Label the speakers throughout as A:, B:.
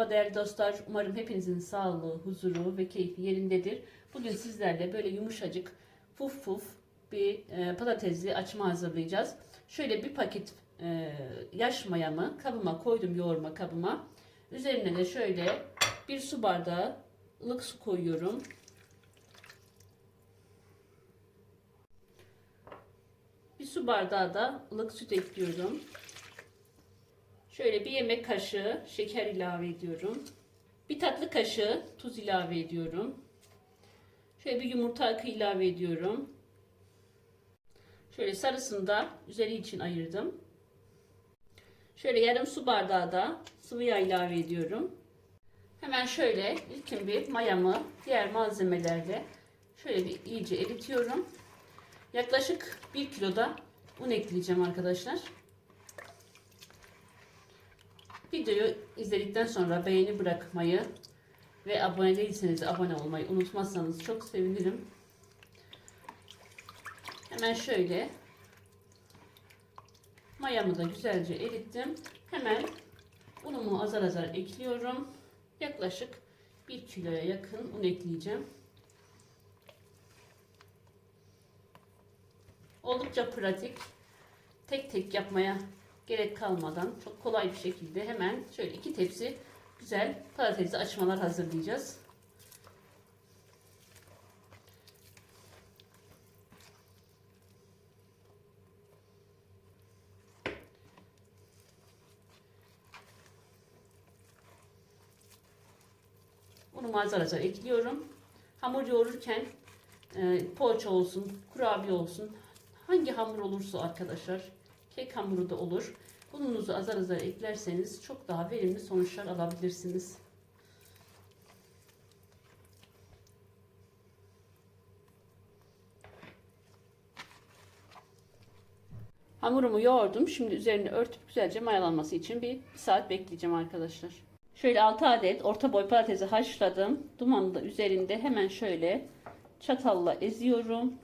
A: Merhaba değerli dostlar. Umarım hepinizin sağlığı, huzuru ve keyfi yerindedir. Bugün sizlerle böyle yumuşacık, fuf fuf bir e, patatesli açma hazırlayacağız. Şöyle bir paket e, yaş mayamı kabıma koydum yoğurma kabıma. Üzerine de şöyle bir su bardağı ılık su koyuyorum. Bir su bardağı da ılık süt ekliyorum. Şöyle bir yemek kaşığı şeker ilave ediyorum. Bir tatlı kaşığı tuz ilave ediyorum. Şöyle bir yumurta akı ilave ediyorum. Şöyle sarısını da üzeri için ayırdım. Şöyle yarım su bardağı da sıvı yağ ilave ediyorum. Hemen şöyle ilkin bir mayamı diğer malzemelerle şöyle bir iyice eritiyorum. Yaklaşık 1 kiloda un ekleyeceğim arkadaşlar. Videoyu izledikten sonra beğeni bırakmayı ve abone değilseniz de abone olmayı unutmazsanız çok sevinirim. Hemen şöyle mayamı da güzelce erittim. Hemen unumu azar azar ekliyorum. Yaklaşık 1 kiloya yakın un ekleyeceğim. Oldukça pratik. Tek tek yapmaya gerek kalmadan çok kolay bir şekilde hemen şöyle iki tepsi güzel patatesli açmalar hazırlayacağız. Unumu azar azar ekliyorum. Hamur yoğururken e, poğaça olsun, kurabiye olsun, hangi hamur olursa arkadaşlar, kek hamuru da olur. Ununuzu azar azar eklerseniz çok daha verimli sonuçlar alabilirsiniz. Hamurumu yoğurdum. Şimdi üzerini örtüp güzelce mayalanması için bir, bir saat bekleyeceğim arkadaşlar. Şöyle 6 adet orta boy patatesi haşladım. Dumanı da üzerinde hemen şöyle çatalla eziyorum.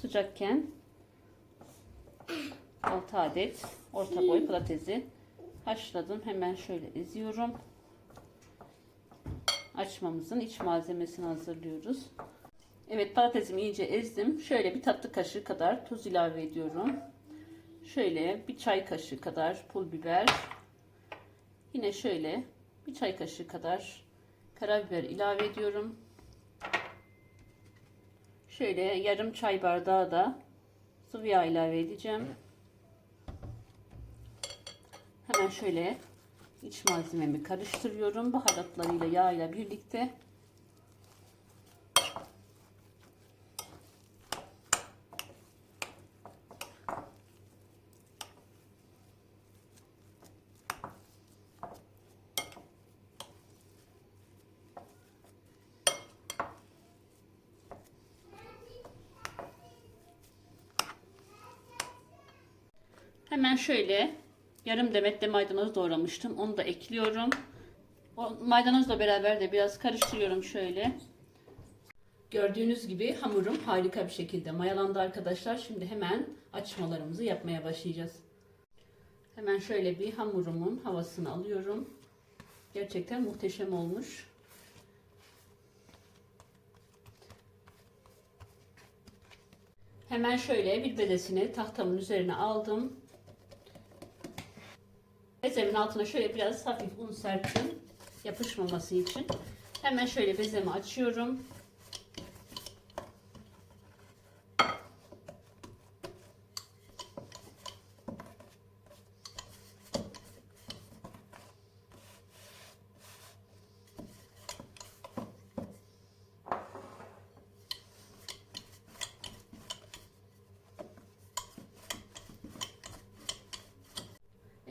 A: Sıcakken 6 adet orta boy patatesi haşladım. Hemen şöyle eziyorum. Açmamızın iç malzemesini hazırlıyoruz. Evet patatesimi iyice ezdim. Şöyle bir tatlı kaşığı kadar tuz ilave ediyorum. Şöyle bir çay kaşığı kadar pul biber. Yine şöyle bir çay kaşığı kadar karabiber ilave ediyorum. Şöyle yarım çay bardağı da sıvı yağ ilave edeceğim. Hemen şöyle iç malzememi karıştırıyorum. Baharatlarıyla yağıyla birlikte. Hemen şöyle yarım demet de maydanoz doğramıştım. Onu da ekliyorum. O maydanozla beraber de biraz karıştırıyorum şöyle. Gördüğünüz gibi hamurum harika bir şekilde mayalandı arkadaşlar. Şimdi hemen açmalarımızı yapmaya başlayacağız. Hemen şöyle bir hamurumun havasını alıyorum. Gerçekten muhteşem olmuş. Hemen şöyle bir bezesini tahtamın üzerine aldım. Bezemin altına şöyle biraz hafif un serptim. Yapışmaması için. Hemen şöyle bezemi açıyorum.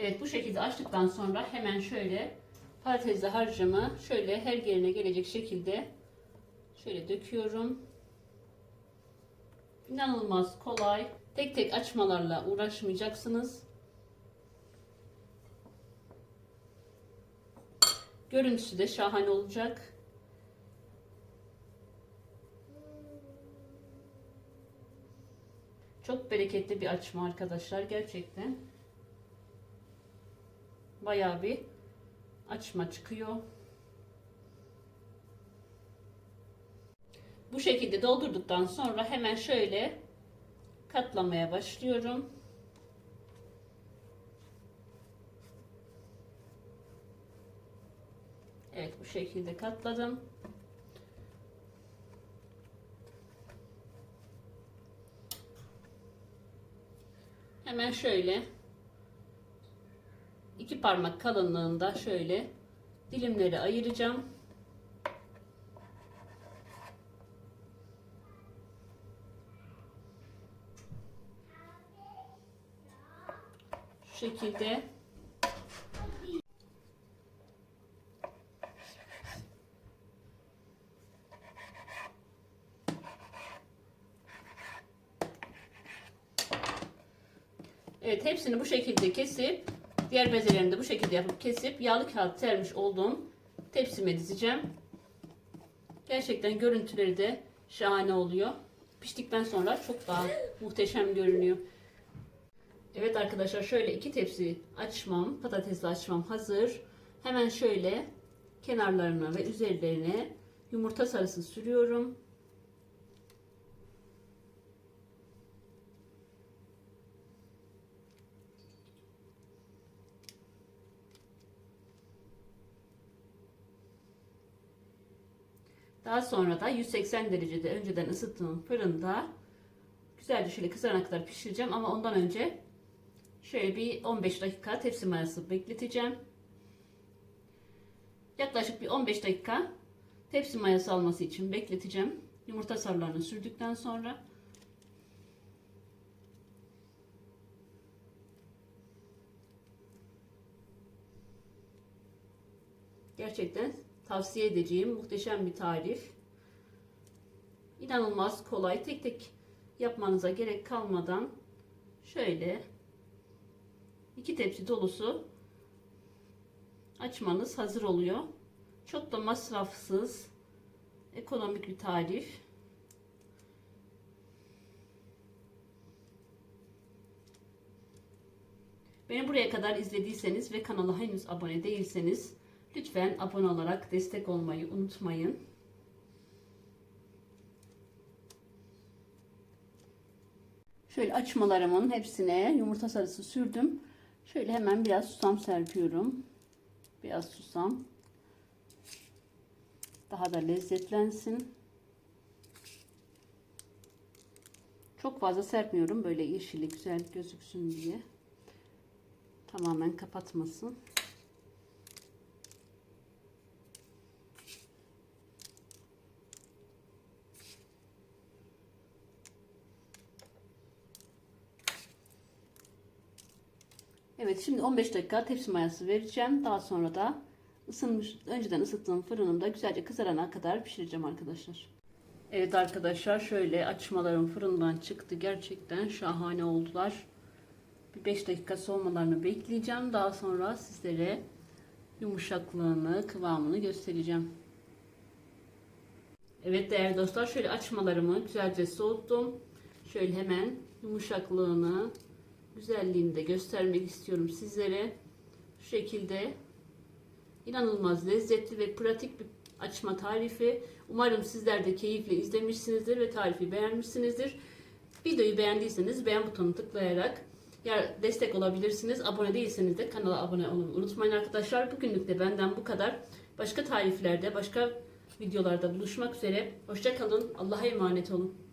A: Evet bu şekilde açtıktan sonra hemen şöyle patatesli harcımı şöyle her yerine gelecek şekilde şöyle döküyorum. İnanılmaz kolay. Tek tek açmalarla uğraşmayacaksınız. Görüntüsü de şahane olacak. Çok bereketli bir açma arkadaşlar gerçekten. Bayağı bir açma çıkıyor. Bu şekilde doldurduktan sonra hemen şöyle katlamaya başlıyorum. Evet bu şekilde katladım. Hemen şöyle iki parmak kalınlığında şöyle dilimleri ayıracağım. Şu şekilde Evet hepsini bu şekilde kesip diğer bezelerini de bu şekilde yapıp kesip yağlı kağıt sermiş olduğum tepsime dizeceğim. Gerçekten görüntüleri de şahane oluyor. Piştikten sonra çok daha muhteşem görünüyor. Evet arkadaşlar şöyle iki tepsi açmam, patatesli açmam hazır. Hemen şöyle kenarlarına ve üzerlerine yumurta sarısı sürüyorum. Daha sonra da 180 derecede önceden ısıttığım fırında güzelce şöyle kızarana kadar pişireceğim ama ondan önce şöyle bir 15 dakika tepsi mayası bekleteceğim. Yaklaşık bir 15 dakika tepsi mayası alması için bekleteceğim. Yumurta sarılarını sürdükten sonra gerçekten tavsiye edeceğim muhteşem bir tarif. İnanılmaz kolay. Tek tek yapmanıza gerek kalmadan şöyle iki tepsi dolusu açmanız hazır oluyor. Çok da masrafsız, ekonomik bir tarif. Beni buraya kadar izlediyseniz ve kanala henüz abone değilseniz lütfen abone olarak destek olmayı unutmayın. Şöyle açmalarımın hepsine yumurta sarısı sürdüm. Şöyle hemen biraz susam serpiyorum. Biraz susam. Daha da lezzetlensin. Çok fazla serpmiyorum. Böyle yeşili güzel gözüksün diye. Tamamen kapatmasın. Evet şimdi 15 dakika tepsi mayası vereceğim. Daha sonra da ısınmış önceden ısıttığım fırınımda güzelce kızarana kadar pişireceğim arkadaşlar. Evet arkadaşlar şöyle açmalarım fırından çıktı. Gerçekten şahane oldular. Bir 5 dakika soğumalarını bekleyeceğim. Daha sonra sizlere yumuşaklığını, kıvamını göstereceğim. Evet değerli dostlar şöyle açmalarımı güzelce soğuttum. Şöyle hemen yumuşaklığını, güzelliğini de göstermek istiyorum sizlere. Şu şekilde inanılmaz lezzetli ve pratik bir açma tarifi. Umarım sizler de keyifle izlemişsinizdir ve tarifi beğenmişsinizdir. Videoyu beğendiyseniz beğen butonunu tıklayarak ya destek olabilirsiniz. Abone değilseniz de kanala abone olmayı unutmayın arkadaşlar. Bugünlük de benden bu kadar. Başka tariflerde, başka videolarda buluşmak üzere. Hoşçakalın. Allah'a emanet olun.